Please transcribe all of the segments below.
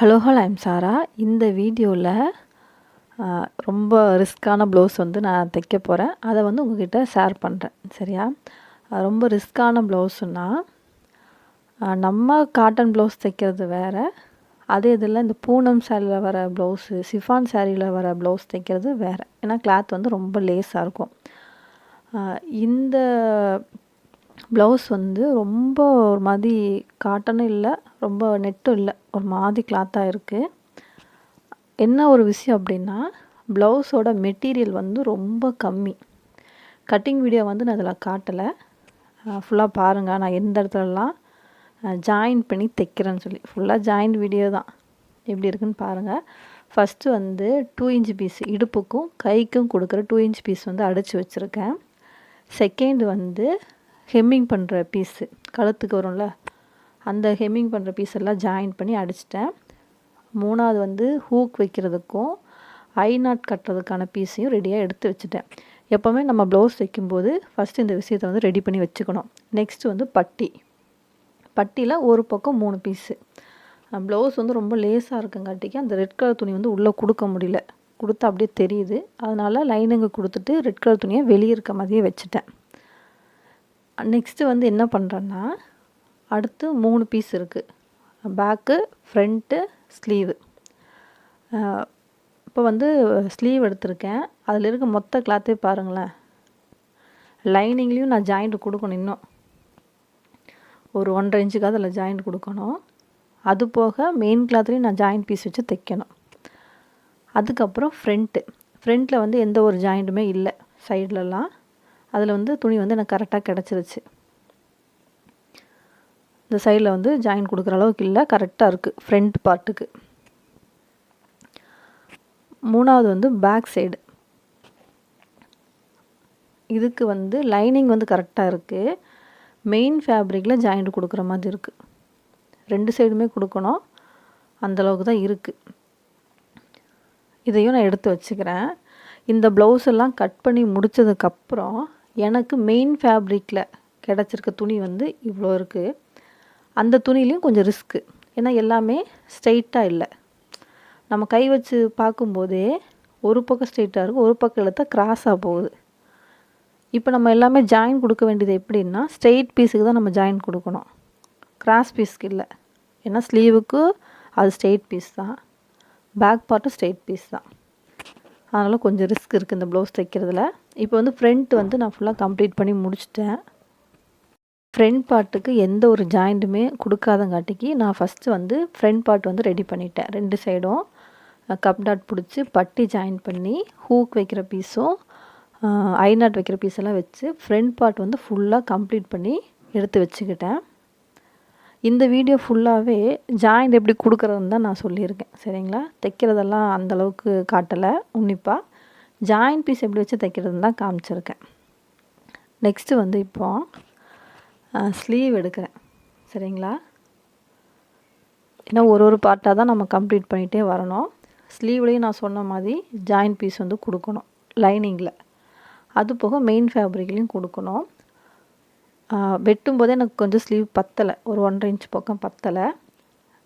Hello hello I'm சாரா இந்த வீடியோவில் ரொம்ப ரிஸ்க்கான ப்ளவுஸ் வந்து நான் தைக்க போகிறேன் அதை வந்து உங்ககிட்ட ஷேர் பண்ணுறேன் சரியா? ரொம்ப ரிஸ்க்கான ப்ளவுஸுன்னா நம்ம காட்டன் ப்ளவுஸ் தைக்கிறது வேறு அதே இதில் இந்த பூனம் சேரீயில் வர ப்ளவுஸு சிஃபான் சேரீயில் வர ப்ளவுஸ் தைக்கிறது வேறு. ஏன்னா கிளாத் வந்து ரொம்ப லேஸாக இருக்கும். இந்த ப்ளவுஸ் வந்து ரொம்ப ஒரு மாதிரி காட்டனும் இல்லை ரொம்ப நெட்டும் இல்லை. ஒரு மாதிரி கிளாத்தாக இருக்குது என்ன ஒரு விஷயம் அப்படின்னா ப்ளவுஸோட மெட்டீரியல் வந்து ரொம்ப கம்மி. கட்டிங் வீடியோ வந்து நான் அதில் காட்டலை. ஃபுல்லாக பாருங்கள் நான் எந்த இடத்துலலாம் ஜாயின் பண்ணி தைக்கிறேன்னு சொல்லி. ஃபுல்லாக ஜாயின் வீடியோ தான். எப்படி இருக்குன்னு பாருங்கள் ஃபஸ்ட்டு வந்து டூ இன்ச் பீஸ் இடுப்புக்கும் கைக்கும் கொடுக்குற டூ இன்ச் பீஸ் வந்து அடித்து வச்சுருக்கேன். செகண்ட் வந்து ஹெம்மிங் பண்ணுற பீஸு கழுத்துக்கு வரும்ல அந்த ஹெம்மிங் பண்ணுற பீஸ் எல்லாம் ஜாயின் பண்ணி அடிச்சிட்டேன். மூணாவது வந்து ஹூக் வைக்கிறதுக்கும் ஐ நாட் கட்டுறதுக்கான பீஸையும் ரெடியாக எடுத்து வச்சுட்டேன். எப்போவுமே நம்ம ப்ளவுஸ் தைக்கும்போது ஃபஸ்ட்டு இந்த விஷயத்தை வந்து ரெடி பண்ணி வச்சுக்கணும். நெக்ஸ்ட்டு வந்து பட்டி. பட்டியில் ஒரு பக்கம் மூணு பீஸு ப்ளவுஸ் வந்து ரொம்ப லேஸாக இருக்குங்காட்டிக்கு அந்த ரெட் கலர் துணி வந்து உள்ளே கொடுக்க முடியல. கொடுத்தா அப்படியே தெரியுது. அதனால் லைனிங்கு கொடுத்துட்டு ரெட் கலர் துணியை வெளியே இருக்க மாதிரியே வச்சுட்டேன். நெக்ஸ்ட்டு வந்து என்ன பண்ணுறேன்னா அடுத்து மூணு பீஸ் இருக்குது பேக்கு ஃப்ரண்ட்டு ஸ்லீவு இப்போ வந்து ஸ்லீவ் எடுத்திருக்கேன். அதில் இருக்க மொத்த கிளாத்தே பாருங்களேன். லைனிங்லேயும் நான் ஜாயிண்ட் கொடுக்கணும் இன்னும். ஒரு ஒன்றரை இன்ச்சுக்காக அதில் ஜாயிண்ட் கொடுக்கணும். அது போக மெயின் கிளாத்லேயும் நான் ஜாயிண்ட் பீஸ் வச்சு தைக்கணும். அதுக்கப்புறம் ஃப்ரண்ட்டு ஃப்ரண்ட்டில் வந்து எந்த ஒரு ஜாயிண்ட்டுமே இல்லை. சைட்லலாம் அதில் வந்து துணி வந்து எனக்கு கரெக்டாக கிடச்சிருச்சு. இந்த சைடில் வந்து ஜாயின் கொடுக்குற அளவுக்கு இல்லை கரெக்டாக இருக்குது ஃப்ரண்ட் பார்ட்டுக்கு மூணாவது வந்து பேக் சைடு இதுக்கு வந்து லைனிங் வந்து கரெக்டாக இருக்குது மெயின் ஃபேப்ரிக்கில் ஜாயிண்ட் கொடுக்குற மாதிரி இருக்குது ரெண்டு சைடுமே கொடுக்கணும். அந்தளவுக்கு தான் இருக்குது இதையும் நான் எடுத்து வச்சுக்கிறேன். இந்த ப்ளவுஸ் எல்லாம் கட் பண்ணி முடித்ததுக்கப்புறம் எனக்கு மெயின் ஃபேப்ரிக்கில் கிடச்சிருக்க துணி வந்து இவ்வளோ இருக்குது அந்த துணிலையும் கொஞ்சம் ரிஸ்க்கு ஏன்னா எல்லாமே ஸ்ட்ரெயிட்டாக இல்லை. நம்ம கை வச்சு பார்க்கும்போதே ஒரு பக்கம் ஸ்ட்ரெயிட்டாக இருக்கும் ஒரு பக்கம் இழுத்தா கிராஸாக போகுது. இப்போ நம்ம எல்லாமே ஜாயின் கொடுக்க வேண்டியது எப்படின்னா ஸ்ட்ரெயிட் பீஸுக்கு தான் நம்ம ஜாயின் கொடுக்கணும். கிராஸ் பீஸ்க்கு இல்லை. ஏன்னா ஸ்லீவுக்கு அது ஸ்ட்ரெயிட் பீஸ் தான். பேக் பார்ட்டும் ஸ்ட்ரெயிட் பீஸ் தான். அதனால் கொஞ்சம் ரிஸ்க் இருக்குது இந்த ப்ளவுஸ் தைக்கிறதுல. இப்போ வந்து ஃப்ரண்ட் வந்து நான் ஃபுல்லாக கம்ப்ளீட் பண்ணி முடிச்சிட்டேன். ஃப்ரண்ட் பார்ட்டுக்கு எந்த ஒரு ஜாயிண்ட்டுமே கொடுக்காதங்காட்டிக்கு நான் ஃபஸ்ட்டு வந்து ஃப்ரண்ட் பார்ட் வந்து ரெடி பண்ணிட்டேன். ரெண்டு சைடும் கப் டாட் பிடிச்சி பட்டி ஜாயின் பண்ணி ஹூக் வைக்கிற பீஸும் ஐநாட் வைக்கிற பீஸெல்லாம் வச்சு ஃப்ரண்ட் பார்ட் வந்து ஃபுல்லாக கம்ப்ளீட் பண்ணி எடுத்து வச்சுக்கிட்டேன். இந்த வீடியோ ஃபுல்லாகவே ஜாயிண்ட் எப்படி கொடுக்குறதுன்னு தான் நான் சொல்லியிருக்கேன். சரிங்களா? தைக்கிறதெல்லாம் அந்தளவுக்கு காட்டலை உன்னிப்பாக ஜாயின் பீஸ் எப்படி வச்சு தைக்கிறதுன்னு தான் காமிச்சிருக்கேன். நெக்ஸ்ட்டு வந்து இப்போது ஸ்லீவ் எடுக்கிறேன். சரிங்களா? ஏன்னா ஒரு ஒரு பார்ட்டாக தான் நம்ம கம்ப்ளீட் பண்ணிகிட்டே வரணும். ஸ்லீவ்லேயும் நான் சொன்ன மாதிரி ஜாயின் பீஸ் வந்து கொடுக்கணும் லைனிங்கில் அது போக மெயின் ஃபேப்ரிக்லேயும் கொடுக்கணும். வெட்டும் போதே எனக்கு கொஞ்சம் ஸ்லீவ் பத்தலை. ஒரு ஒன்றரை இன்ச் பக்கம் பத்தலை.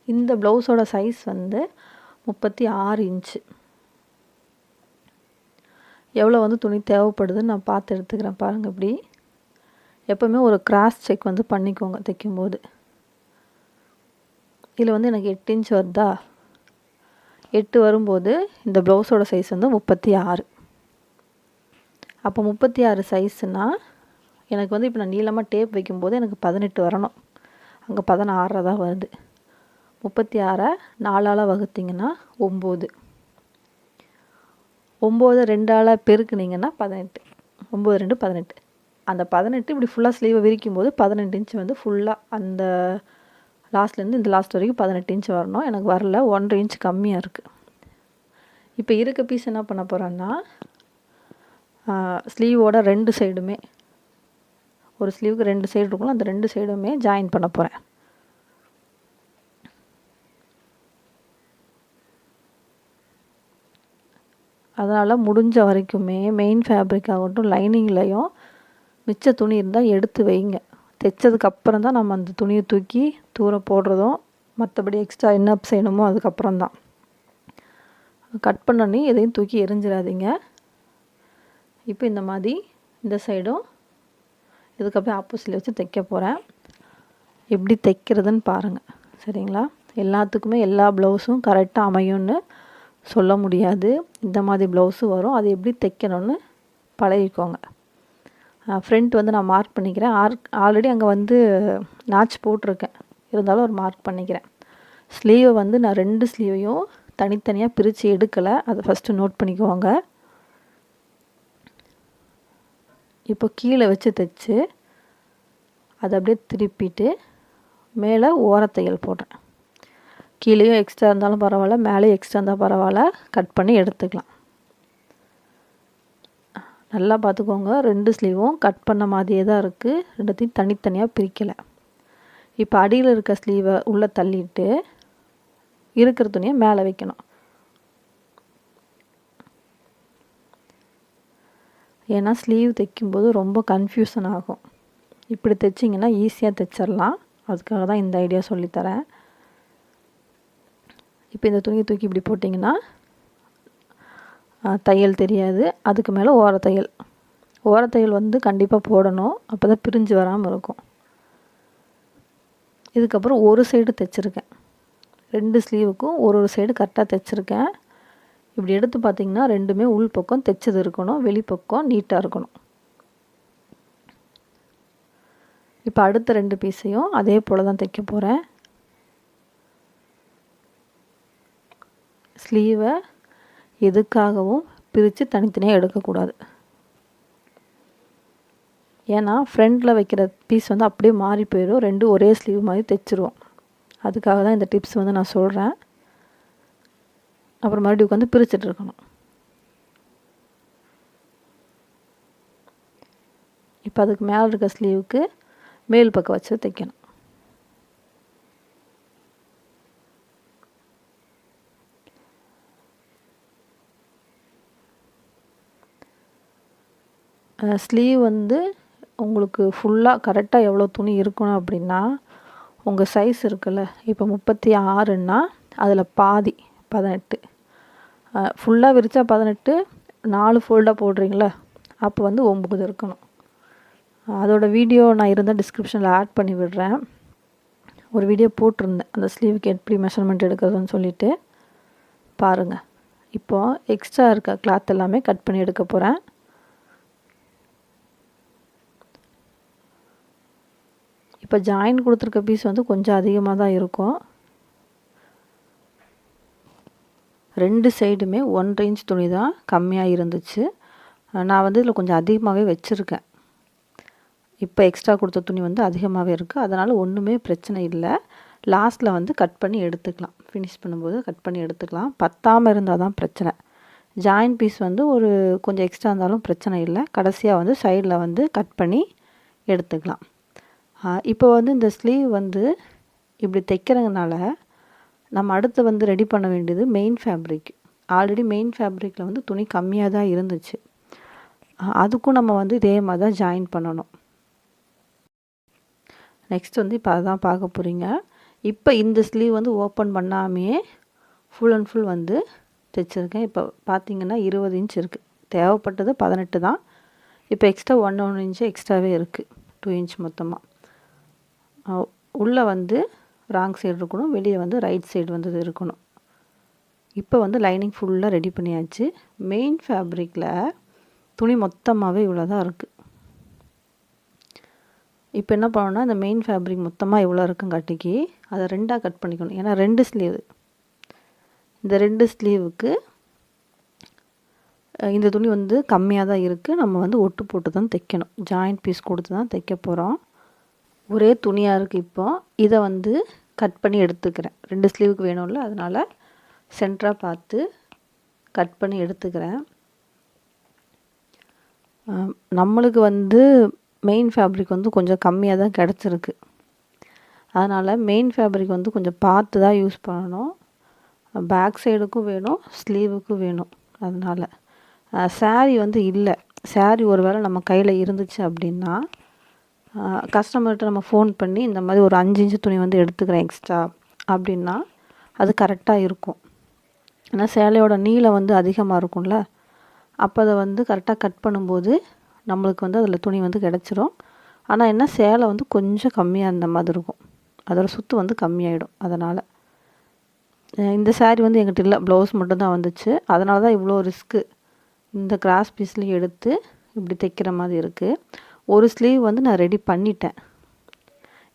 இந்த ப்ளவுஸோட சைஸ் வந்து முப்பத்தி ஆறு இன்ச்சு எவ்வளோ வந்து துணி தேவைப்படுதுன்னு நான் பார்த்து எடுத்துக்கிறேன் பாருங்கள் இப்படி. எப்போவுமே ஒரு கிராஸ் செக் வந்து பண்ணிக்கோங்க தைக்கும்போது. இதில் வந்து எனக்கு எட்டு இன்ச் வருதா? எட்டு வரும்போது இந்த ப்ளவுஸோட சைஸ் வந்து முப்பத்தி ஆறு. அப்போ முப்பத்தி ஆறு சைஸ்னால் எனக்கு வந்து இப்போ நான் நீளமாக டேப் வைக்கும்போது எனக்கு பதினெட்டு வரணும். அங்கே பதினாறரை தான் வருது. முப்பத்தி ஆறை நாலால் வகுத்திங்கன்னா ஒம்பது. ஒம்பது ரெண்டால் பெருக்குனிங்கன்னா பதினெட்டு. ஒம்பது ரெண்டு பதினெட்டு. அந்த பதினெட்டு இப்படி ஃபுல்லாக ஸ்லீவை விரிக்கும் போது பதினெட்டு இன்ச் வந்து ஃபுல்லாக அந்த லாஸ்ட்லேருந்து இந்த லாஸ்ட் வரைக்கும் பதினெட்டு இன்ச்சு வரணும். எனக்கு வரல ஒன்றரை இன்ச் கம்மியாக இருக்குது இப்போ இருக்க பீஸ் என்ன பண்ண போகிறேன்னா ஸ்லீவோட ரெண்டு சைடுமே ஒரு ஸ்லீவுக்கு ரெண்டு சைடு இருக்கும்ல அந்த ரெண்டு சைடுமே ஜாயின் பண்ண போகிறேன் அதனால் முடிஞ்ச வரைக்குமே மெயின் ஃபேப்ரிக் ஆகட்டும் லைனிங்லேயும் மிச்ச துணி இருந்தால் எடுத்து வைங்க. தைச்சதுக்கப்புறம் தான் நம்ம அந்த துணியை தூக்கி தூர போடுறதும் மற்றபடி எக்ஸ்ட்ரா என்ன செய்யணுமோ அதுக்கப்புறம் தான். கட் பண்ணோன்னே எதையும் தூக்கி எரிஞ்சிடாதீங்க இப்போ இந்த மாதிரி இந்த சைடும் இதுக்கு அப்படியே ஆப்போசிட்டில் வச்சு தைக்க போகிறேன் எப்படி தைக்கிறதுன்னு பாருங்கள் சரிங்களா? எல்லாத்துக்குமே எல்லா ப்ளவுஸும் கரெக்டாக அமையும்னு சொல்ல முடியாது. இந்த மாதிரி ப்ளவுஸும் வரும். அது எப்படி தைக்கணும்னு பழகிக்கோங்க. ஃப்ரண்ட் வந்து நான் மார்க் பண்ணிக்கிறேன். ஆர் ஆல்ரெடி அங்கே வந்து நாச் போட்டிருக்கேன். இருந்தாலும் ஒரு மார்க் பண்ணிக்கிறேன். ஸ்லீவை வந்து நான் ரெண்டு ஸ்லீவையும் தனித்தனியாக பிரித்து எடுக்கலை. அதை ஃபஸ்ட்டு நோட் பண்ணிக்கோங்க. இப்போ கீழே வச்சு தைச்சு அதை அப்படியே திருப்பிட்டு மேலே ஓரத்தையல் போடுறேன். கீழேயும் எக்ஸ்ட்ரா இருந்தாலும் பரவாயில்ல மேலேயும் எக்ஸ்ட்ரா இருந்தால் பரவாயில்ல கட் பண்ணி எடுத்துக்கலாம். நல்லா பார்த்துக்கோங்க ரெண்டு ஸ்லீவும் கட் பண்ண மாதிரியே தான் இருக்குது ரெண்டுத்தையும் தனித்தனியாக பிரிக்கலை. இப்போ அடியில் இருக்க ஸ்லீவை உள்ளே தள்ளிட்டு இருக்கிற துணியை மேலே வைக்கணும். ஏன்னா ஸ்லீவ் தைக்கும்போது ரொம்ப கன்ஃபியூஷன் ஆகும். இப்படி தைச்சிங்கன்னா ஈஸியாக தைச்சிடலாம் அதுக்காக தான் இந்த ஐடியா சொல்லித்தரேன். இப்போ இந்த துணியை தூக்கி இப்படி போட்டிங்கன்னா தையல் தெரியாது. அதுக்கு மேலே ஓரத்தையல் ஓரத்தையல் வந்து கண்டிப்பாக போடணும். அப்போ தான் பிரிஞ்சு வராமல் இருக்கும். இதுக்கப்புறம் ஒரு சைடு தைச்சிருக்கேன். ரெண்டு ஸ்லீவுக்கும் ஒரு ஒரு சைடு கரெக்டாக தைச்சிருக்கேன். இப்படி எடுத்து பார்த்திங்கன்னா ரெண்டுமே உள் பக்கம் தைச்சது இருக்கணும் வெளிப்பக்கம் நீட்டாக இருக்கணும். இப்போ அடுத்த ரெண்டு பீஸையும் அதே போல் தான் தைக்க போகிறேன் ஸ்லீவை எதுக்காகவும் பிரித்து தனித்தனியாக எடுக்கக்கூடாது. ஏன்னா ஃப்ரண்டில் வைக்கிற பீஸ் வந்து அப்படியே மாறி போயிடும் ரெண்டும் ஒரே ஸ்லீவ் மாதிரி தைச்சிருவோம். அதுக்காக தான் இந்த டிப்ஸ் வந்து நான் சொல்கிறேன் அப்புறம் மறுபடியும் உட்காந்து பிரிச்சுட்டு இருக்கணும். இப்போ அதுக்கு மேலே இருக்க ஸ்லீவுக்கு மேல் பக்கம் வச்சு தைக்கணும். ஸ்லீவ் வந்து உங்களுக்கு ஃபுல்லாக கரெக்டாக எவ்வளோ துணி இருக்கணும் அப்படின்னா உங்கள் சைஸ் இருக்குல்ல இப்போ முப்பத்தி ஆறுன்னா அதில் பாதி பதினெட்டு. ஃபுல்லாக விரித்தா பதினெட்டு நாலு ஃபோல்டாக போடுறீங்களா அப்போ வந்து ஒம்பது இருக்கணும். அதோட வீடியோ நான் இருந்தால் டிஸ்கிரிப்ஷனில் ஆட் பண்ணி விடுறேன். ஒரு வீடியோ போட்டிருந்தேன். அந்த ஸ்லீவுக்கு எப்படி மெஷர்மெண்ட் எடுக்கிறதுன்னு சொல்லிவிட்டு பாருங்கள் இப்போது எக்ஸ்ட்ரா இருக்க கிளாத் எல்லாமே கட் பண்ணி எடுக்க போகிறேன் இப்போ ஜாயின் கொடுத்துருக்க பீஸ் வந்து கொஞ்சம் அதிகமாக தான் இருக்கும். ரெண்டு சைடுமே ஒன்றரை இன்ச் துணி தான் கம்மியாக இருந்துச்சு. நான் வந்து இதில் கொஞ்சம் அதிகமாகவே வச்சுருக்கேன். இப்போ எக்ஸ்ட்ரா கொடுத்த துணி வந்து அதிகமாகவே இருக்குது அதனால் ஒன்றுமே பிரச்சனை இல்லை. லாஸ்ட்டில் வந்து கட் பண்ணி எடுத்துக்கலாம். ஃபினிஷ் பண்ணும்போது கட் பண்ணி எடுத்துக்கலாம். பத்தாமல் இருந்தால் தான் பிரச்சனை. ஜாயின் பீஸ் வந்து ஒரு கொஞ்சம் எக்ஸ்ட்ரா இருந்தாலும் பிரச்சனை இல்லை. கடைசியாக வந்து சைடில் வந்து கட் பண்ணி எடுத்துக்கலாம். இப்போ வந்து இந்த ஸ்லீவ் வந்து இப்படி தைக்கிறதுனால நம்ம அடுத்து வந்து ரெடி பண்ண வேண்டியது மெயின் ஃபேப்ரிக் ஆல்ரெடி மெயின் ஃபேப்ரிக்கில் வந்து துணி கம்மியாக தான் இருந்துச்சு. அதுக்கும் நம்ம வந்து இதே மாதிரி தான் ஜாயின் பண்ணணும். நெக்ஸ்ட் வந்து இப்போ அதான் பார்க்க போகிறீங்க இப்போ இந்த ஸ்லீவ் வந்து ஓப்பன் பண்ணாமையே ஃபுல் அண்ட் ஃபுல் வந்து தைச்சிருக்கேன். இப்போ பார்த்தீங்கன்னா இருபது இன்ச் இருக்குது தேவைப்பட்டது பதினெட்டு தான். இப்போ எக்ஸ்ட்ரா ஒன் ஒன் இன்ச்சு எக்ஸ்ட்ராவே இருக்குது டூ இன்ச் மொத்தமாக உள்ளே வந்து ராங் சைடு இருக்கணும் வெளியே வந்து ரைட் சைடு வந்து இருக்கணும். இப்போ வந்து லைனிங் ஃபுல்லாக ரெடி பண்ணியாச்சு. மெயின் ஃபேப்ரிக்கில் துணி மொத்தமாகவே இவ்வளோ தான் இருக்குது இப்போ என்ன பண்ணணும்னா இந்த மெயின் ஃபேப்ரிக் மொத்தமாக இவ்வளோ இருக்குங்காட்டிக்கு அதை ரெண்டாக கட் பண்ணிக்கணும். ஏன்னா ரெண்டு ஸ்லீவ் இந்த ரெண்டு ஸ்லீவுக்கு இந்த துணி வந்து கம்மியாக தான் இருக்குது நம்ம வந்து ஒட்டு போட்டு தான் தைக்கணும். ஜாயிண்ட் பீஸ் கொடுத்து தான் தைக்க போகிறோம் ஒரே துணியாக இருக்குது இப்போ. இதை வந்து கட் பண்ணி எடுத்துக்கிறேன். ரெண்டு ஸ்லீவுக்கு வேணும்ல அதனால் சென்டராக பார்த்து கட் பண்ணி எடுத்துக்கிறேன். நம்மளுக்கு வந்து மெயின் ஃபேப்ரிக் வந்து கொஞ்சம் கம்மியாக தான் கிடச்சிருக்கு. அதனால் மெயின் ஃபேப்ரிக் வந்து கொஞ்சம் பார்த்து தான் யூஸ் பண்ணணும். பேக் சைடுக்கும் வேணும் ஸ்லீவுக்கும் வேணும். அதனால் சேரீ வந்து இல்லை. சாரீ ஒரு வேளை நம்ம கையில் இருந்துச்சு அப்படின்னா கஸ்டமர்கிட்ட நம்ம ஃபோன் பண்ணி இந்த மாதிரி ஒரு அஞ்சு இன்ச்சு துணி வந்து எடுத்துக்கிறேன் எக்ஸ்ட்ரா அப்படின்னா அது கரெக்டாக இருக்கும். ஏன்னா சேலையோட நீளம் வந்து அதிகமாக இருக்கும்ல. அப்போ அதை வந்து கரெக்டாக கட் பண்ணும்போது நம்மளுக்கு வந்து அதில் துணி வந்து கிடச்சிரும். ஆனால் என்ன சேலை வந்து கொஞ்சம் கம்மியாக இருந்த மாதிரி இருக்கும். அதோட சுத்து வந்து கம்மியாயிடும். அதனால் இந்த சேரீ வந்து எங்கிட்ட இல்லை. ப்ளவுஸ் மட்டும்தான் வந்துச்சு. அதனால தான் இவ்வளோ ரிஸ்க்கு இந்த கிராஸ் பீஸ்லேயும் எடுத்து இப்படி தைக்கிற மாதிரி இருக்குது ஒரு ஸ்லீவ் வந்து நான் ரெடி பண்ணிட்டேன்.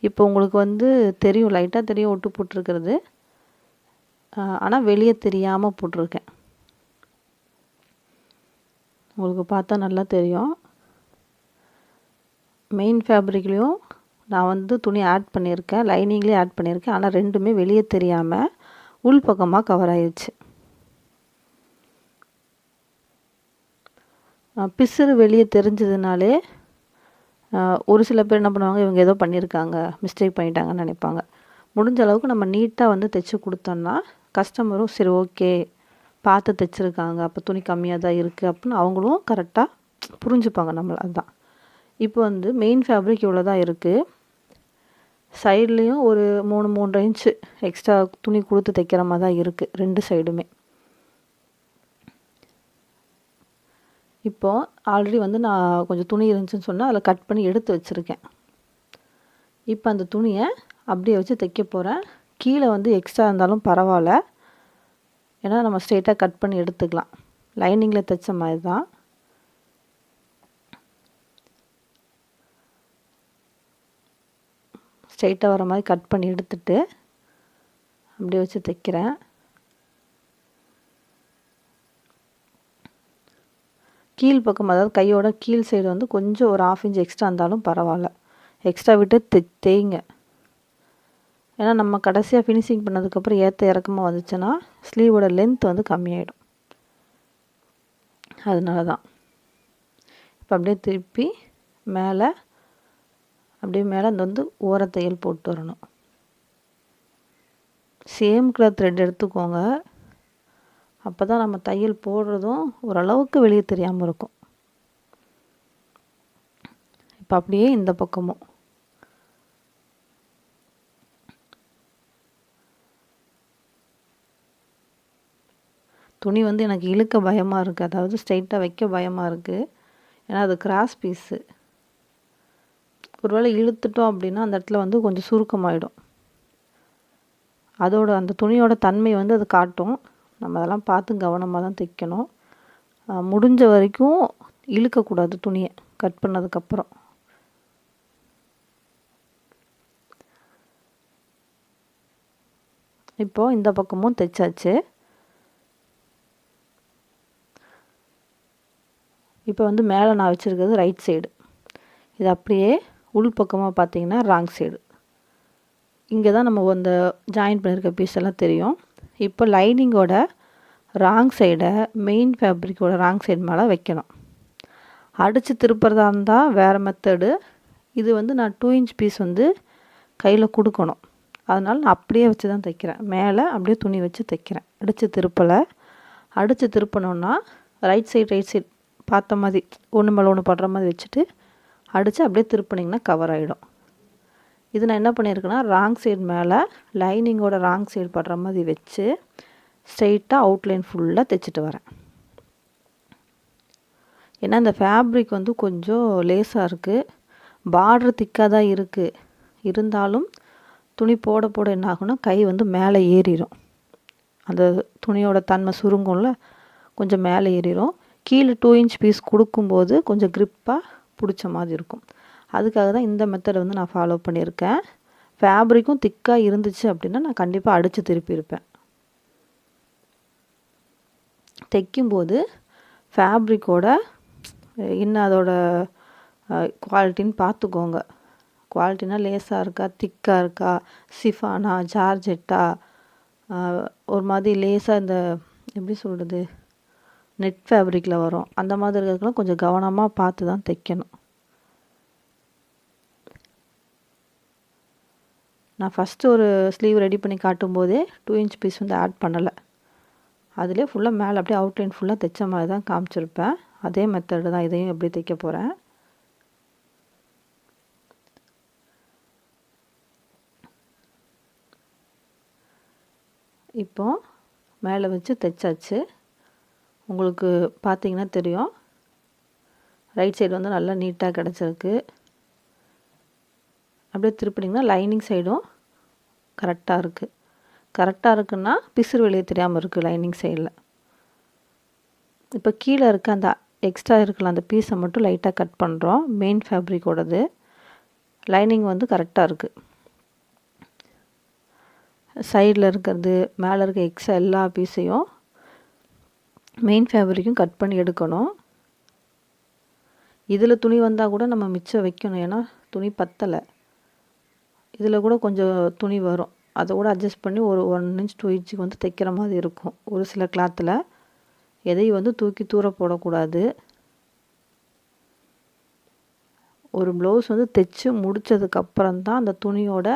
இப்போ உங்களுக்கு வந்து தெரியும் லைட்டாக தெரியும் ஒட்டு போட்டிருக்கிறது. ஆனால் வெளியே தெரியாமல் போட்டிருக்கேன். உங்களுக்கு பார்த்தா நல்லா தெரியும். மெயின் ஃபேப்ரிக்லேயும் நான் வந்து துணி ஆட் பண்ணியிருக்கேன் லைனிங்லேயும் ஆட் பண்ணியிருக்கேன் ஆனால் ரெண்டுமே வெளியே தெரியாமல் உள் பக்கமாக கவர் ஆயிடுச்சு பிசுறு வெளியே தெரிஞ்சதுனாலே ஒரு சில பேர் என்ன பண்ணுவாங்க இவங்க ஏதோ பண்ணியிருக்காங்க மிஸ்டேக் பண்ணிட்டாங்கன்னு நினைப்பாங்க. முடிஞ்ச அளவுக்கு நம்ம நீட்டாக வந்து தைச்சி கொடுத்தோம்னா கஸ்டமரும் சரி ஓகே பார்த்து தைச்சிருக்காங்க அப்போ துணி கம்மியாக தான் இருக்குது அப்படின்னு அவங்களும் கரெக்டாக புரிஞ்சுப்பாங்க நம்மளை அதுதான். இப்போ வந்து மெயின் ஃபேப்ரிக் இவ்வளோ தான் இருக்குது சைட்லேயும் ஒரு மூணு மூன்றரை இன்ச்சு எக்ஸ்ட்ரா துணி கொடுத்து தைக்கிற மாதிரி தான் இருக்குது ரெண்டு சைடுமே இப்போது ஆல்ரெடி வந்து நான் கொஞ்சம் துணி இருந்துச்சுன்னு சொன்னால் அதில் கட் பண்ணி எடுத்து வச்சுருக்கேன். இப்போ அந்த துணியை அப்படியே வச்சு தைக்க போகிறேன் கீழே வந்து எக்ஸ்ட்ரா இருந்தாலும் பரவாயில்ல. ஏன்னா நம்ம ஸ்ட்ரெயிட்டாக கட் பண்ணி எடுத்துக்கலாம். லைனிங்கில் தைச்ச மாதிரி தான். ஸ்ட்ரெயிட்டாக வர மாதிரி கட் பண்ணி எடுத்துட்டு அப்படியே வச்சு தைக்கிறேன். கீழ் பக்கம் அதாவது கையோட கீழ் சைடு வந்து கொஞ்சம் ஒரு ஆஃப் இன்ச் எக்ஸ்ட்ரா இருந்தாலும் பரவாயில்ல. எக்ஸ்ட்ரா விட்டு தே தேய்ங்க. ஏன்னா நம்ம கடைசியாக ஃபினிஷிங் பண்ணதுக்கப்புறம் ஏற்ற இறக்கமாக வந்துச்சுன்னா ஸ்லீவோட லென்த் வந்து கம்மியாயிடும். அதனால தான் இப்போ அப்படியே திருப்பி மேலே அப்படியே மேலே அந்த வந்து ஓரத்தையல் போட்டு வரணும் சேம் கலர் த்ரெட் எடுத்துக்கோங்க. அப்போ தான் நம்ம தையல் போடுறதும் ஓரளவுக்கு வெளியே தெரியாமல் இருக்கும். இப்போ அப்படியே இந்த பக்கமும். துணி வந்து எனக்கு இழுக்க பயமாக இருக்குது அதாவது ஸ்ட்ரைட்டாக வைக்க பயமாக இருக்குது ஏன்னா அது கிராஸ் பீஸு ஒருவேளை இழுத்துட்டோம் அப்படின்னா அந்த இடத்துல வந்து கொஞ்சம் சுருக்கமாயிடும். அதோட அந்த துணியோட தன்மை வந்து அது காட்டும். நம்ம அதெல்லாம் பார்த்து கவனமாக தான் தைக்கணும். முடிஞ்ச வரைக்கும் இழுக்கக்கூடாது துணியை. கட் பண்ணதுக்கப்புறம். இப்போது இந்த பக்கமும் தைச்சாச்சு. இப்போ வந்து மேலே நான் வச்சுருக்கிறது ரைட் சைடு இது அப்படியே உள் பக்கமாக பார்த்தீங்கன்னா ராங் சைடு இங்கே தான் நம்ம அந்த ஜாயின் பண்ணியிருக்க பீஸ் எல்லாம் தெரியும். இப்போ லைனிங்கோட ராங் சைடை மெயின் ஃபேப்ரிக்கோட ராங் சைடு மேலே வைக்கணும். அடித்து திருப்புறதா இருந்தால் வேறு மெத்தடு இது வந்து நான் டூ இன்ச் பீஸ் வந்து கையில் கொடுக்கணும். அதனால் நான் அப்படியே வச்சு தான் தைக்கிறேன். மேலே அப்படியே துணி வச்சு தைக்கிறேன். அடித்து திருப்பலை. அடித்து திருப்பணுன்னா ரைட் சைடு ரைட் சைடு பார்த்த மாதிரி ஒன்று மேலே ஒன்று படுற மாதிரி வச்சுட்டு அடித்து அப்படியே திருப்பினிங்கன்னா கவர் ஆகிடும் இது நான் என்ன பண்ணியிருக்கேன்னா ராங் சைடு மேலே லைனிங்கோட ராங் சைடு படுற மாதிரி வச்சு ஸ்ட்ரெயிட்டாக அவுட்லைன் ஃபுல்லாக தைச்சிட்டு வரேன். ஏன்னா இந்த ஃபேப்ரிக் வந்து கொஞ்சம் லேஸாக இருக்குது பார்ட்ரு திக்காக தான் இருக்குது இருந்தாலும் துணி போட போட என்ன ஆகும்னா கை வந்து மேலே ஏறிடும் அந்த துணியோட தன்மை சுருங்கும்ல கொஞ்சம் மேலே ஏறிடும் கீழே டூ இன்ச் பீஸ் கொடுக்கும்போது கொஞ்சம் க்ரிப்பாக பிடிச்ச மாதிரி இருக்கும். அதுக்காக தான் இந்த மெத்தடை வந்து நான் ஃபாலோ பண்ணியிருக்கேன். ஃபேப்ரிக்கும் திக்காக இருந்துச்சு அப்படின்னா நான் கண்டிப்பாக அடித்து திருப்பியிருப்பேன். தைக்கும்போது ஃபேப்ரிக்கோட இன்னும் அதோட குவாலிட்டின்னு பார்த்துக்கோங்க. குவாலிட்டினா லேஸாக இருக்கா திக்காக இருக்கா சிஃபானா ஜார்ஜெட்டா ஒரு மாதிரி லேஸாக இந்த எப்படி சொல்கிறது நெட் ஃபேப்ரிக்கில் வரும். அந்த மாதிரி இருக்கிறதுக்கெலாம் கொஞ்சம் கவனமாக பார்த்து தான் தைக்கணும். நான் ஃபஸ்ட்டு ஒரு ஸ்லீவ் ரெடி பண்ணி காட்டும் போதே டூ இன்ச் பீஸ் வந்து ஆட் பண்ணலை. அதிலே ஃபுல்லாக மேலே அப்படியே அவுட்லைன் ஃபுல்லாக தைச்ச மாதிரி தான் காமிச்சிருப்பேன். அதே மெத்தடு தான் இதையும் எப்படி தைக்க போகிறேன் இப்போ மேலே வச்சு தைச்சாச்சு. உங்களுக்கு பார்த்தீங்கன்னா தெரியும். ரைட் சைடு வந்து நல்லா நீட்டாக கிடச்சிருக்கு. அப்படியே திருப்பினீங்கன்னா லைனிங் சைடும் கரெக்டாக இருக்குது கரெக்டாக இருக்குன்னா பிசுறு வெளியே தெரியாமல் இருக்குது லைனிங் சைடில். இப்போ கீழே இருக்க அந்த எக்ஸ்ட்ரா இருக்கலாம் அந்த பீஸை மட்டும் லைட்டாக கட் பண்ணுறோம் மெயின் ஃபேப்ரிக்கோடது லைனிங் வந்து கரெக்டாக இருக்குது சைடில் இருக்கிறது மேலே இருக்க எக்ஸ்ட்ரா எல்லா பீஸையும் மெயின் ஃபேப்ரிக்கும் கட் பண்ணி எடுக்கணும். இதில் துணி வந்தால் கூட நம்ம மிச்சம் வைக்கணும். ஏன்னா துணி பத்தலை. இதில் கூட கொஞ்சம் துணி வரும். அதை கூட அட்ஜஸ்ட் பண்ணி ஒரு ஒன் இன்ச் டூ இன்ச்சுக்கு வந்து தைக்கிற மாதிரி இருக்கும். ஒரு சில கிளாத்தில் எதையும் வந்து தூக்கி தூர போடக்கூடாது. ஒரு ப்ளவுஸ் வந்து தைச்சி முடித்ததுக்கப்புறம் தான் அந்த துணியோட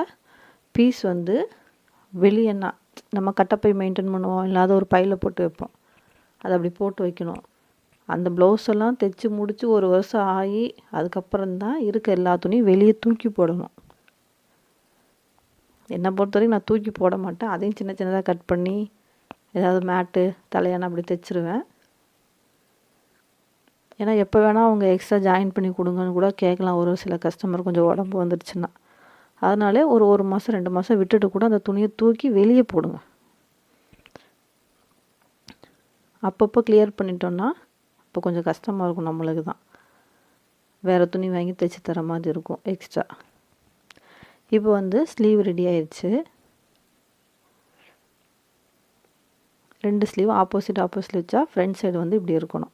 பீஸ் வந்து வெளியேன்னா நம்ம கட்டப்பை மெயின்டைன் பண்ணுவோம் இல்லாத ஒரு பையில் போட்டு வைப்போம். அதை அப்படி போட்டு வைக்கணும். அந்த ப்ளவுஸ் எல்லாம் தைச்சி முடித்து ஒரு வருஷம் ஆகி அதுக்கப்புறம் தான் இருக்க எல்லா துணியும் வெளியே தூக்கி போடணும். என்னை பொறுத்த வரைக்கும் நான் தூக்கி போட மாட்டேன். அதையும் சின்ன சின்னதாக கட் பண்ணி ஏதாவது மேட்டு தலையான அப்படி தைச்சிருவேன். ஏன்னா எப்போ வேணால் அவங்க எக்ஸ்ட்ரா ஜாயின் பண்ணி கொடுங்கன்னு கூட கேட்கலாம். ஒரு சில கஸ்டமர் கொஞ்சம் உடம்பு வந்துடுச்சுன்னா அதனாலே ஒரு ஒரு மாதம் ரெண்டு மாதம் விட்டுட்டு கூட அந்த துணியை தூக்கி வெளியே போடுங்க. அப்பப்போ கிளியர் பண்ணிட்டோன்னா இப்போ கொஞ்சம் கஷ்டமாக இருக்கும் நம்மளுக்கு தான் வேறு துணி வாங்கி தைச்சி தர மாதிரி இருக்கும் எக்ஸ்ட்ரா இப்போ வந்து ஸ்லீவ் ரெடி ஆயிடுச்சு ரெண்டு ஸ்லீவ் ஆப்போசிட் ஆப்போசிட் வச்சா ஃப்ரண்ட் சைடு வந்து இப்படி இருக்கணும்.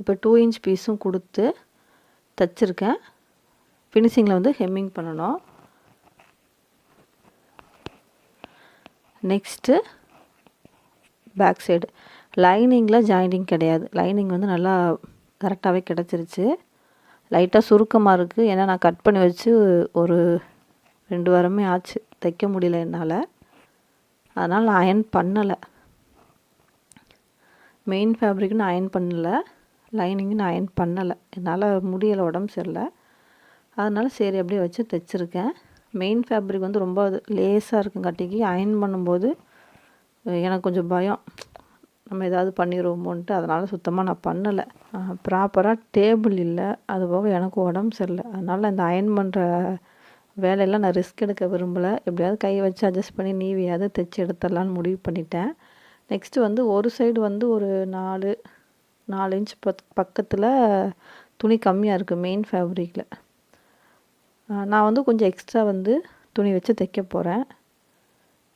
இப்போ டூ இன்ச் பீஸும் கொடுத்து தைச்சிருக்கேன். ஃபினிஷிங்கில் வந்து ஹெம்மிங் பண்ணணும். நெக்ஸ்ட்டு பேக் சைடு லைனிங்கில் ஜாயிண்டிங் கிடையாது. லைனிங் வந்து நல்லா கரெக்டாகவே கிடச்சிருச்சு. லைட்டாக சுருக்கமாக இருக்குது ஏன்னா நான் கட் பண்ணி வச்சு ஒரு ரெண்டு வாரமே ஆச்சு. தைக்க முடியல என்னால். அதனால் நான் அயன் பண்ணலை. மெயின் ஃபேப்ரிக் நான் அயன் பண்ணலை. லைனிங்கு நான் அயன் பண்ணலை. என்னால் முடியலை உடம்பு சரியில்லை. அதனால் சரி அப்படியே வச்சு தைச்சிருக்கேன். மெயின் ஃபேப்ரிக் வந்து ரொம்ப லேஸாக இருக்கும் கட்டிக்கு அயன் பண்ணும்போது எனக்கு கொஞ்சம் பயம். நம்ம ஏதாவது பண்ணிடுவோமோன்ட்டு அதனால் சுத்தமாக நான் பண்ணலை. ப்ராப்பராக டேபிள் இல்லை. அது போக எனக்கு உடம்பு சரியில்லை. அதனால் இந்த அயன் பண்ணுற வேலையெல்லாம் நான் ரிஸ்க் எடுக்க விரும்பலை. எப்படியாவது கை வச்சு அட்ஜஸ்ட் பண்ணி நீவியாவது தைச்சி எடுத்துடலான்னு முடிவு பண்ணிட்டேன். நெக்ஸ்ட்டு வந்து ஒரு சைடு வந்து ஒரு நாலு நாலு இன்ச் பக் பக்கத்தில் துணி கம்மியாக இருக்குது மெயின் ஃபேப்ரிக்கில் நான் வந்து கொஞ்சம் எக்ஸ்ட்ரா வந்து துணி வச்சு தைக்க போகிறேன்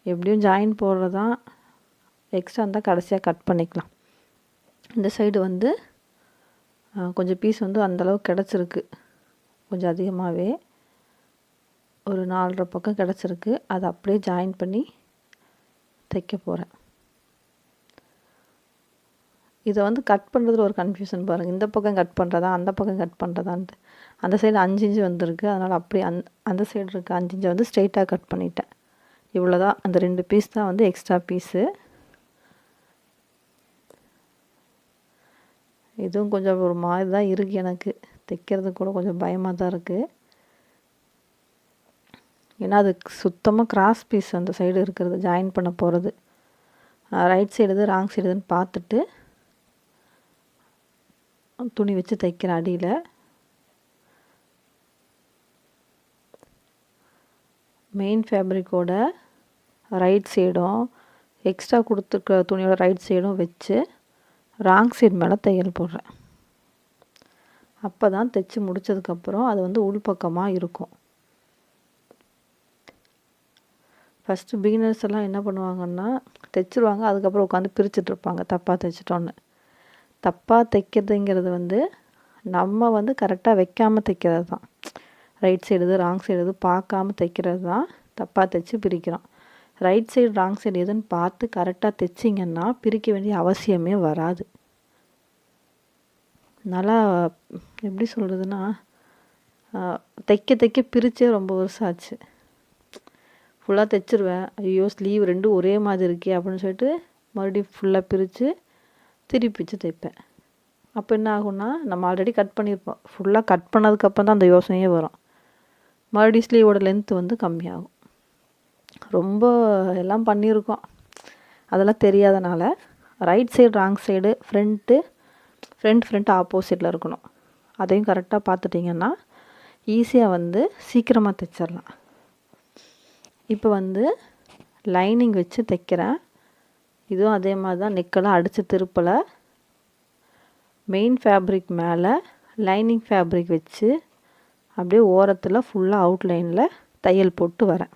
எப்படியும் ஜாயின் போடுறதான் எக்ஸ்ட்ரா இருந்தால் கடைசியாக கட் பண்ணிக்கலாம். இந்த சைடு வந்து கொஞ்சம் பீஸ் வந்து அந்தளவு கிடச்சிருக்கு. கொஞ்சம் அதிகமாகவே ஒரு நாலரை பக்கம் கிடச்சிருக்கு. அதை அப்படியே ஜாயின் பண்ணி தைக்க போகிறேன் இதை வந்து கட் பண்ணுறதுல ஒரு கன்ஃபியூஷன் பாருங்கள் இந்த பக்கம் கட் பண்ணுறதா அந்த பக்கம் கட் பண்ணுறதான்ட்டு அந்த சைடு அஞ்சு இன்ச்சு வந்திருக்கு. அதனால் அப்படியே அந் அந்த சைடு இருக்க அஞ்சு இன்ச்சை வந்து ஸ்ட்ரெயிட்டாக கட் பண்ணிட்டேன். இவ்வளோ தான் அந்த ரெண்டு பீஸ் தான் வந்து எக்ஸ்ட்ரா பீஸு இதுவும் கொஞ்சம் ஒரு மாதிரி தான் இருக்குது எனக்கு. தைக்கிறது கூட கொஞ்சம் பயமாக தான் இருக்குது ஏன்னா அது சுத்தமாக கிராஸ் பீஸ் அந்த சைடு இருக்கிறது ஜாயின் பண்ண போகிறது ரைட் சைடு இது ராங் சைடுன்னு பார்த்துட்டு துணி வச்சு தைக்கிறேன் அடியில். மெயின் ஃபேப்ரிக்கோட ரைட் சைடும் எக்ஸ்ட்ரா கொடுத்துருக்க துணியோட ரைட் சைடும் வச்சு ராங் சைடு மேலே தையல் போடுறேன். அப்போ தான் தைச்சி முடித்ததுக்கப்புறம் அது வந்து உள்பக்கமாக இருக்கும். ஃபஸ்ட்டு பிகினர்ஸ் எல்லாம் என்ன பண்ணுவாங்கன்னா தைச்சிருவாங்க. அதுக்கப்புறம் உட்காந்து பிரிச்சுட்ருப்பாங்க தப்பாக தைச்சிட்டோன்னு. தப்பாக தைக்கிறதுங்கிறது வந்து நம்ம வந்து கரெக்டாக வைக்காமல் தைக்கிறது தான் ரைட் சைடு இது ராங் சைடு இது பார்க்காம தைக்கிறது தான் தப்பாக தைச்சி பிரிக்கிறோம். ரைட் சைடு ராங் சைடு எதுன்னு பார்த்து கரெக்டாக தைச்சிங்கன்னா பிரிக்க வேண்டிய அவசியமே வராது. நல்லா எப்படி சொல்கிறதுனா தைக்க தைக்க பிரித்தே ரொம்ப வருஷம் ஆச்சு. ஃபுல்லாக தைச்சிருவேன். ஐயோ ஸ்லீவ் ரெண்டும் ஒரே மாதிரி இருக்கே அப்படின்னு சொல்லிட்டு மறுபடியும் ஃபுல்லாக பிரித்து திருப்பிச்சு தைப்பேன். அப்போ என்ன ஆகும்னா நம்ம ஆல்ரெடி கட் பண்ணியிருப்போம். ஃபுல்லாக கட் பண்ணதுக்கப்புறம் தான் அந்த யோசனையே வரும். மறுபடியும் ஸ்லீவோட லென்த்து வந்து கம்மியாகும். ரொம்ப எல்லாம் பண்ணியிருக்கோம். அதெல்லாம் தெரியாதனால right side wrong side front front front ஆப்போசிட்டில் இருக்கணும். அதையும் கரெக்டாக பார்த்துட்டிங்கன்னா ஈஸியாக வந்து சீக்கிரமாக தைச்சிடலாம். இப்போ வந்து லைனிங் வச்சு தைக்கிறேன். இதுவும் அதே மாதிரி தான் நெக்கெல்லாம் அடித்து திருப்பலை. மெயின் ஃபேப்ரிக் மேலே லைனிங் ஃபேப்ரிக் வச்சு அப்படியே ஓரத்தில் ஃபுல்லாக அவுட்லைனில் தையல் போட்டு வரேன்.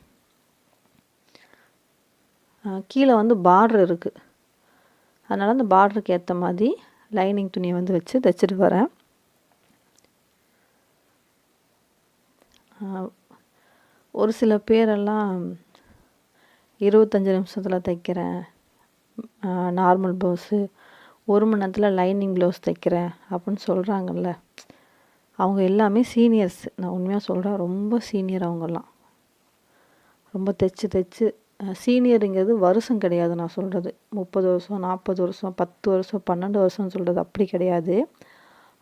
கீழே வந்து பார்டர் இருக்குது அதனால் அந்த பார்டருக்கு ஏற்ற மாதிரி லைனிங் துணியை வந்து வச்சு தைச்சிட்டு வரேன். ஒரு சில பேரெல்லாம் இருபத்தஞ்சி நிமிஷத்தில் தைக்கிறேன். நார்மல் ப்ளவுஸு ஒரு மணி நேரத்தில் லைனிங் ப்ளவுஸ் தைக்கிறேன் அப்படின்னு சொல்கிறாங்கல்ல அவங்க எல்லாமே சீனியர்ஸ் நான் உண்மையாக சொல்கிறேன் ரொம்ப சீனியர் அவங்கெல்லாம். ரொம்ப தைச்சு தைச்சு சீனியருங்கிறது வருஷம் கிடையாது நான் சொல்கிறது முப்பது வருஷம் நாற்பது வருஷம் பத்து வருஷம் பன்னெண்டு வருஷம்னு சொல்கிறது அப்படி கிடையாது.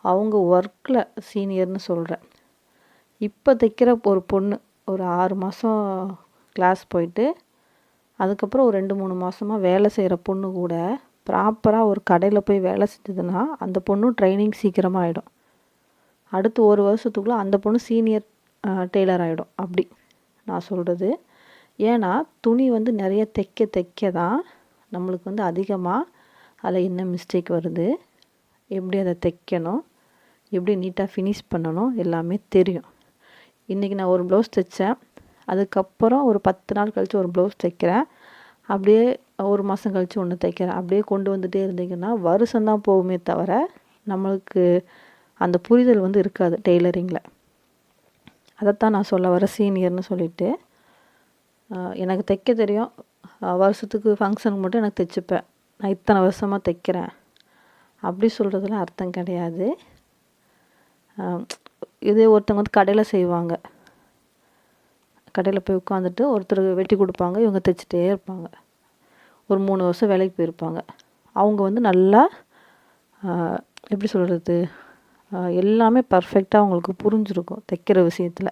அவங்க ஒர்க்கில் சீனியர்னு சொல்கிறேன் இப்போ தைக்கிற ஒரு பொண்ணு ஒரு ஆறு மாதம் கிளாஸ் போயிட்டு அதுக்கப்புறம் ஒரு ரெண்டு மூணு மாதமாக வேலை செய்கிற பொண்ணு கூட ப்ராப்பராக ஒரு கடையில் போய் வேலை செஞ்சதுன்னா அந்த பொண்ணும் ட்ரைனிங் சீக்கிரமாக ஆகிடும் அடுத்து ஒரு வருஷத்துக்குள்ளே அந்த பொண்ணு சீனியர் டெய்லர் ஆகிடும் அப்படி நான் சொல்கிறது ஏன்னா துணி வந்து நிறைய தைக்க தைக்க தான் நம்மளுக்கு வந்து அதிகமாக அதில் என்ன மிஸ்டேக் வருது எப்படி அதை தைக்கணும் எப்படி நீட்டாக ஃபினிஷ் பண்ணணும் எல்லாமே தெரியும். இன்றைக்கி நான் ஒரு ப்ளவுஸ் தைச்சேன். அதுக்கப்புறம் ஒரு பத்து நாள் கழித்து ஒரு ப்ளவுஸ் தைக்கிறேன். அப்படியே ஒரு மாதம் கழித்து ஒன்று தைக்கிறேன். அப்படியே கொண்டு வந்துகிட்டே இருந்தீங்கன்னா வருஷம்தான் போகுமே தவிர நம்மளுக்கு அந்த புரிதல் வந்து இருக்காது டெய்லரிங்கில் அதைத்தான் நான் சொல்ல வர சீனியர்னு சொல்லிட்டு. எனக்கு தைக்க தெரியும். வருஷத்துக்கு ஃபங்க்ஷனுக்கு மட்டும் எனக்கு தைச்சிப்பேன். நான் இத்தனை வருஷமாக தைக்கிறேன். அப்படி சொல்கிறதுல அர்த்தம் கிடையாது. இதே ஒருத்தவங்க வந்து கடையில் செய்வாங்க. கடையில் போய் உட்காந்துட்டு ஒருத்தர் வெட்டி கொடுப்பாங்க. இவங்க தைச்சிட்டே இருப்பாங்க. ஒரு மூணு வருஷம் வேலைக்கு போயிருப்பாங்க. அவங்க வந்து நல்லா எப்படி சொல்கிறது எல்லாமே பர்ஃபெக்டாக அவங்களுக்கு புரிஞ்சிருக்கும் தைக்கிற விஷயத்தில்.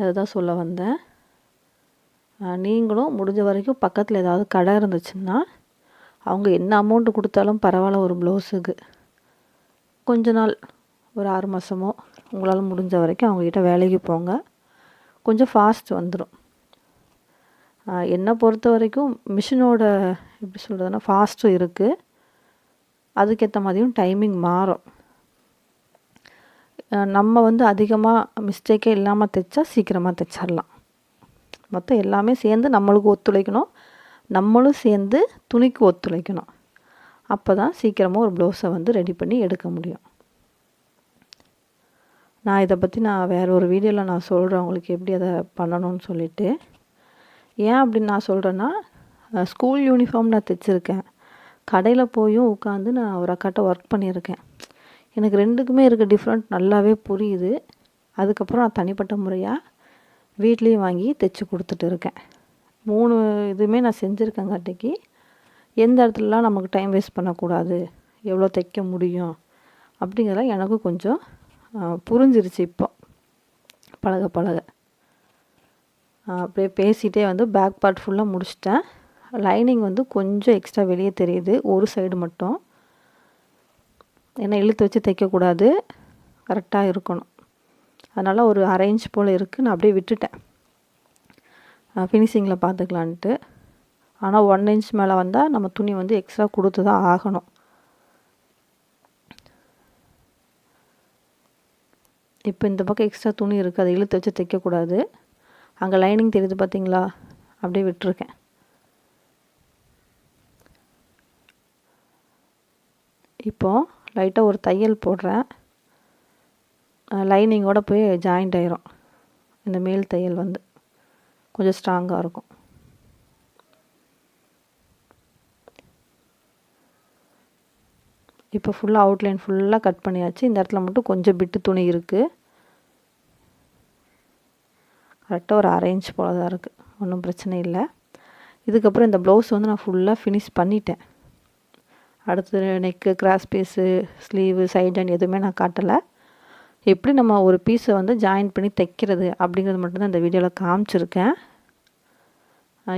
அதுதான் சொல்ல வந்தேன். நீங்களும் முடிஞ்ச வரைக்கும் பக்கத்தில் ஏதாவது கடை இருந்துச்சுன்னா அவங்க என்ன அமௌண்ட்டு கொடுத்தாலும் பரவாயில்ல ஒரு ப்ளவுஸுக்கு கொஞ்ச நாள் ஒரு ஆறு மாதமோ உங்களால் முடிஞ்ச வரைக்கும் அவங்கக்கிட்ட வேலைக்கு போங்க. கொஞ்சம் ஃபாஸ்ட் வந்துடும் என்னை பொறுத்த வரைக்கும் மிஷினோட எப்படி சொல்கிறதுனா ஃபாஸ்ட்டும் இருக்குது அதுக்கேற்ற மாதிரியும் டைமிங் மாறும். நம்ம வந்து அதிகமாக மிஸ்டேக்கே இல்லாமல் தைச்சா சீக்கிரமாக தைச்சிடலாம் மொத்தம் எல்லாமே சேர்ந்து நம்மளுக்கு ஒத்துழைக்கணும். நம்மளும் சேர்ந்து துணிக்கு ஒத்துழைக்கணும். அப்போ தான் சீக்கிரமாக ஒரு ப்ளவுஸை வந்து ரெடி பண்ணி எடுக்க முடியும். நான் இதை பற்றி நான் வேறு ஒரு வீடியோவில் நான் சொல்கிறேன் உங்களுக்கு எப்படி அதை பண்ணணும்னு சொல்லிவிட்டு ஏன் அப்படின்னு நான் சொல்கிறேன்னா ஸ்கூல் யூனிஃபார்ம் நான் தைச்சிருக்கேன். கடையில் போயும் உட்காந்து நான் ஒரு அக்காட்ட ஒர்க் பண்ணியிருக்கேன். எனக்கு ரெண்டுக்குமே இருக்க டிஃப்ரெண்ட் நல்லாவே புரியுது. அதுக்கப்புறம் நான் தனிப்பட்ட முறையாக வீட்லேயும் வாங்கி தைச்சி கொடுத்துட்டு இருக்கேன். மூணு இதுவுமே நான் செஞ்சுருக்கேங்காட்டிக்கு எந்த இடத்துலலாம் நமக்கு டைம் வேஸ்ட் பண்ணக்கூடாது எவ்வளோ தைக்க முடியும் அப்படிங்கிறத எனக்கும் கொஞ்சம் புரிஞ்சிருச்சு இப்போ. பழக பழக. அப்படியே பேசிகிட்டே வந்து பேக் பார்ட் ஃபுல்லாக முடிச்சிட்டேன். லைனிங் வந்து கொஞ்சம் எக்ஸ்ட்ரா வெளியே தெரியுது ஒரு சைடு மட்டும். ஏன்னா இழுத்து வச்சு தைக்கக்கூடாது. கரெக்டாக இருக்கணும். அதனால் ஒரு அரேஞ்ச் போல் இருக்குது நான் அப்படியே விட்டுட்டேன். ஃபினிஷிங்கில் பார்த்துக்கலான்ட்டு ஆனால் ஒன் இன்ச் மேலே வந்தால் நம்ம துணி வந்து எக்ஸ்ட்ரா கொடுத்து தான் ஆகணும். இப்போ இந்த பக்கம் எக்ஸ்ட்ரா துணி இருக்குது அதை இழுத்து வச்சு தைக்கக்கூடாது அங்கே லைனிங் தெரியுது பார்த்தீங்களா அப்படியே விட்டுருக்கேன். இப்போது லைட்டாக ஒரு தையல் போடுறேன். லைனிங்கோடு போய் ஜாயிண்ட் ஆயிரும். இந்த மேல் தையல் வந்து கொஞ்சம் ஸ்ட்ராங்காக இருக்கும். இப்போ ஃபுல்லாக அவுட்லைன் ஃபுல்லாக கட் பண்ணியாச்சு. இந்த இடத்துல மட்டும் கொஞ்சம் பிட்டு துணி இருக்குது கரெக்டாக ஒரு அரேஞ்ச் போல தான் இருக்குது ஒன்றும் பிரச்சனை இல்லை. இதுக்கப்புறம் இந்த ப்ளவுஸ் வந்து நான் ஃபுல்லாக ஃபினிஷ் பண்ணிட்டேன். அடுத்து neck cross piece sleeve side and எதுவுமே நான் காட்டலை. எப்படி நம்ம ஒரு பீஸை வந்து ஜாயின் பண்ணி தைக்கிறது அப்படிங்கிறது மட்டும்தான் இந்த வீடியோவில் காமிச்சிருக்கேன்.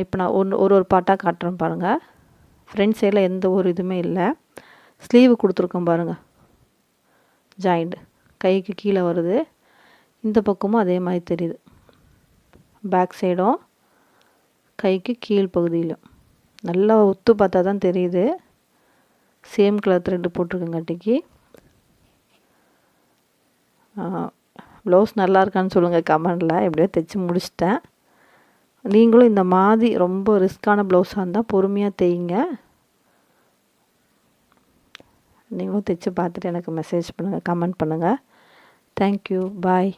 இப்போ நான் ஒன்று ஒரு ஒரு பாட்டாக காட்டுறேன் பாருங்கள் ஃப்ரண்ட் சைடில் எந்த ஒரு இதுவுமே இல்லை. ஸ்லீவு கொடுத்துருக்கோம் பாருங்கள் ஜாயிண்ட் கைக்கு கீழே வருது. இந்த பக்கமும் அதே மாதிரி தெரியுது. பேக் சைடும் கைக்கு கீழ் பகுதியிலும். நல்லா ஒத்து பார்த்தா தான் தெரியுது சேம் கலர் த்ரெட்டு போட்டிருக்கங்காட்டிக்கு ப்ளவுஸ் நல்லா இருக்கான்னு சொல்லுங்கள் கமெண்டில். எப்படியோ தைச்சி முடிச்சிட்டேன். நீங்களும் இந்த மாதிரி ரொம்ப ரிஸ்க்கான ப்ளவுஸாக இருந்தால் பொறுமையாக தைங்க. நீங்களும் தைச்சி பார்த்துட்டு எனக்கு மெசேஜ் பண்ணுங்கள் கமெண்ட் பண்ணுங்கள் தேங்க்யூ பாய்